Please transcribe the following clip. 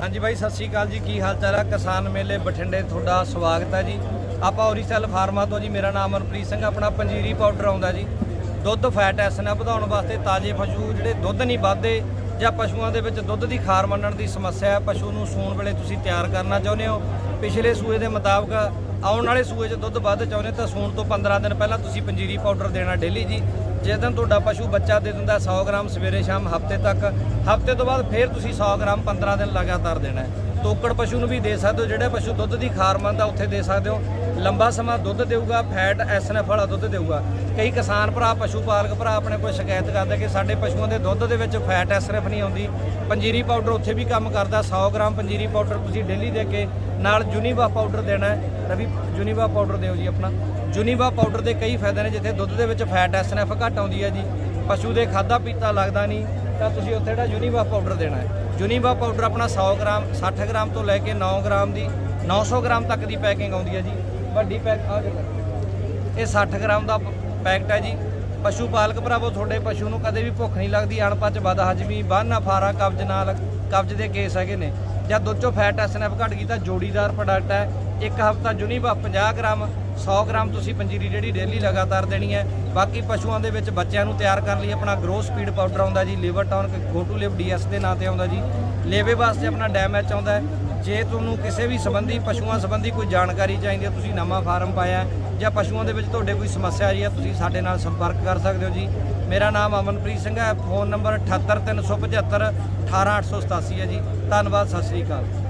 ਹਾਂਜੀ ਬਾਈ, ਸਤਿ ਸ਼੍ਰੀ ਅਕਾਲ ਜੀ। ਕੀ ਹਾਲ ਚਾਲ ਹੈ ਕਿਸਾਨ ਮੇਲੇ ਬਠਿੰਡੇ ਤੁਹਾਡਾ ਸਵਾਗਤ ਹੈ ਜੀ। ਆਪਾਂ ਓਰੀਸੈਲ ਫਾਰਮਾ ਤੋਂ ਜੀ, ਮੇਰਾ ਨਾਮ ਅਮਰਪ੍ਰੀਤ ਸਿੰਘ, ਆਪਣਾ ਪੰਜੀਰੀ ਪਾਊਡਰ ਆਉਂਦਾ ਜੀ। ਦੁੱਧ, ਫੈਟ ਐਸਨਾ ਵਧਾਉਣ ਵਾਸਤੇ ਤਾਜ਼ੇ ਪਸ਼ੂ ਜਿਹੜੇ ਦੁੱਧ ਨਹੀਂ ਵੱਧਦੇ ਜਾਂ ਪਸ਼ੂਆਂ ਦੇ ਵਿੱਚ ਦੁੱਧ ਦੀ ਖਾਰ ਮੰਨਣ ਦੀ ਸਮੱਸਿਆ ਹੈ, ਪਸ਼ੂ ਨੂੰ ਸੂਣ ਵੇਲੇ ਤੁਸੀਂ ਤਿਆਰ ਕਰਨਾ ਚਾਹੁੰਦੇ ਹੋ। ਪਿਛਲੇ ਸੂਏ ਦੇ ਮੁਤਾਬਕ ਆਉਣ ਵਾਲੇ ਸੂਏ 'ਚ ਦੁੱਧ ਵੱਧ ਚਾਹੁੰਦੇ ਤਾਂ ਸੂਣ ਤੋਂ 15 ਦਿਨ ਪਹਿਲਾਂ ਤੁਸੀਂ ਪੰਜੀਰੀ ਪਾਊਡਰ ਦੇਣਾ ਡੇਲੀ ਜੀ। ਜਿਸ ਦਿਨ ਤੁਹਾਡਾ ਪਸ਼ੂ ਬੱਚਾ ਦੇ ਦਿੰਦਾ 100 ਗ੍ਰਾਮ ਸਵੇਰੇ ਸ਼ਾਮ ਹਫ਼ਤੇ ਤੱਕ। ਹਫ਼ਤੇ ਤੋਂ ਬਾਅਦ ਫਿਰ ਤੁਸੀਂ 100 ਗ੍ਰਾਮ 15 ਦਿਨ ਲਗਾਤਾਰ ਦੇਣਾ ਹੈ। ਤੋਕੜ ਪਸ਼ੂ ਨੂੰ ਵੀ ਦੇ ਸਕਦੇ ਹੋ, ਜਿਹੜੇ ਪਸ਼ੂ ਦੁੱਧ ਦੀ ਖਾਰ ਮੰਨਦਾ ਉੱਥੇ ਦੇ ਸਕਦੇ ਹੋ। ਲੰਬਾ ਸਮਾਂ ਦੁੱਧ ਦੇਊਗਾ, ਫੈਟ, ਐਸਐਨਐਫ ਵਾਲਾ ਦੁੱਧ ਦੇਊਗਾ। ਕਈ ਕਿਸਾਨ ਭਰਾ ਪਸ਼ੂ ਪਾਲਕ ਭਰਾ ਆਪਣੇ ਕੋਲ ਸ਼ਿਕਾਇਤ ਕਰਦੇ ਕਿ ਸਾਡੇ ਪਸ਼ੂਆਂ ਦੇ ਦੁੱਧ ਦੇ ਵਿੱਚ ਫੈਟ ਐਸਐਨਐਫ ਨਹੀਂ ਆਉਂਦੀ। ਪੰਜੀਰੀ ਪਾਊਡਰ ਉੱਥੇ ਵੀ ਕੰਮ ਕਰਦਾ 100 ਗ੍ਰਾਮ ਪੰਜੀਰੀ ਪਾਊਡਰ ਤੁਸੀਂ ਡੇਲੀ ਦੇ ਕੇ ਨਾਲ ਜੁਨੀਵਾ ਪਾਊਡਰ ਦੇਣਾ ਹੈ। ਰਵੀ, ਜੁਨੀਵਾ ਪਾਊਡਰ ਦਿਓ ਜੀ ਆਪਣਾ। ਜੁਨੀਵਾ ਪਾਊਡਰ ਦੇ ਕਈ ਫਾਇਦੇ ਨੇ, ਜਿੱਥੇ ਦੁੱਧ ਦੇ ਵਿੱਚ ਫੈਟ ਐਸਐਨਐਫ ਘੱਟ ਆਉਂਦੀ ਹੈ ਜੀ। ਪਸ਼ੂ ਦੇ ਖਾਦਾ ਪੀਤਾ ਲੱਗਦਾ ਨਹੀਂ। ਤਾਂ ਤੁਸੀਂ ਉੱਥੇ ਜਿਹੜਾ ਯੂਨੀਵਾ ਪਾਊਡਰ ਦੇਣਾ ਹੈ। ਜੁਨੀਵਾ ਪਾਊਡਰ ਆਪਣਾ 100 ਗ੍ਰਾਮ 60 ਗ੍ਰਾਮ ਤੋਂ ਲੈ ਕੇ 9 ਗ੍ਰਾਮ ਦੀ 900 ਗ੍ਰਾਮ ਤੱਕ ਦੀ ਪੈਕਿੰਗ ਆਉਂਦੀ ਹੈ ਜੀ। ਵੱਡੀ ਪੈਕ ਆ ਦੇਖੋ। ਇਹ 60 ਗ੍ਰਾਮ ਦਾ ਪੈਕਟ ਹੈ ਜੀ। ਪਸ਼ੂ ਪਾਲਕ ਭਰਾਵੋ, ਤੁਹਾਡੇ ਪਸ਼ੂ ਨੂੰ ਕਦੇ ਵੀ ਭੁੱਖ ਨਹੀਂ ਲੱਗਦੀ। ਅਣਪਚ ਬਦ ਹਜਮੀ ਬਾਨਾ ਫਾਰਾ ਕਬਜ਼ ਨਾਲ, ਕਬਜ਼ ਦੇ ਕੇਸ ਹੈਗੇ ਨੇ। ਜਾਂ ਦੁੱਧ ਚੋਂ ਫੈਟ ਐਸਐਨਐਫ ਘਟ ਗਈ ਤਾਂ ਜੋੜੀਦਾਰ ਪ੍ਰੋਡਕਟ ਹੈ। ਇੱਕ ਹਫਤਾ ਜੁਨੀਵਾ 50 ਗ੍ਰਾਮ 100 ਗ੍ਰਾਮ ਤੁਸੀਂ ਪੰਜੀਰੀ ਜਿਹੜੀ ਡੇਲੀ ਲਗਾਤਾਰ ਦੇਣੀ ਹੈ। ਬਾਕੀ ਪਸ਼ੂਆਂ ਦੇ ਵਿੱਚ ਬੱਚਿਆਂ ਨੂੰ ਤਿਆਰ ਕਰਨ ਲਈ ਆਪਣਾ ਗਰੋ ਸਪੀਡ ਪਾਊਡਰ ਆਉਂਦਾ ਜੀ, liver tonic go to live DS ਦੇ ਨਾਂ ਤੇ ਆਉਂਦਾ ਜੀ। ਲੇਵੇ ਵਾਸਤੇ ਆਪਣਾ ਡੈਮੇਜ ਆਉਂਦਾ ਹੈ। ਜੇ ਤੁਹਾਨੂੰ ਕਿਸੇ ਵੀ ਸੰਬੰਧੀ, ਪਸ਼ੂਆਂ ਸੰਬੰਧੀ ਕੋਈ ਜਾਣਕਾਰੀ ਚਾਹੀਦੀ ਹੈ, ਤੁਸੀਂ ਨਵਾਂ ਫਾਰਮ ਪਾਇਆ ਜਾਂ ਪਸ਼ੂਆਂ ਦੇ ਵਿੱਚ ਤੁਹਾਡੇ ਕੋਈ ਸਮੱਸਿਆ ਆ ਰਹੀ ਹੈ, ਤੁਸੀਂ ਸਾਡੇ ਨਾਲ ਸੰਪਰਕ ਕਰ ਸਕਦੇ ਹੋ ਜੀ। ਮੇਰਾ ਨਾਮ ਅਮਨਪ੍ਰੀਤ ਸਿੰਘ ਹੈ, ਫੋਨ ਨੰਬਰ 78375 18887 ਹੈ ਜੀ। ਧੰਨਵਾਦ, ਸਤਿ ਸ੍ਰੀ ਅਕਾਲ।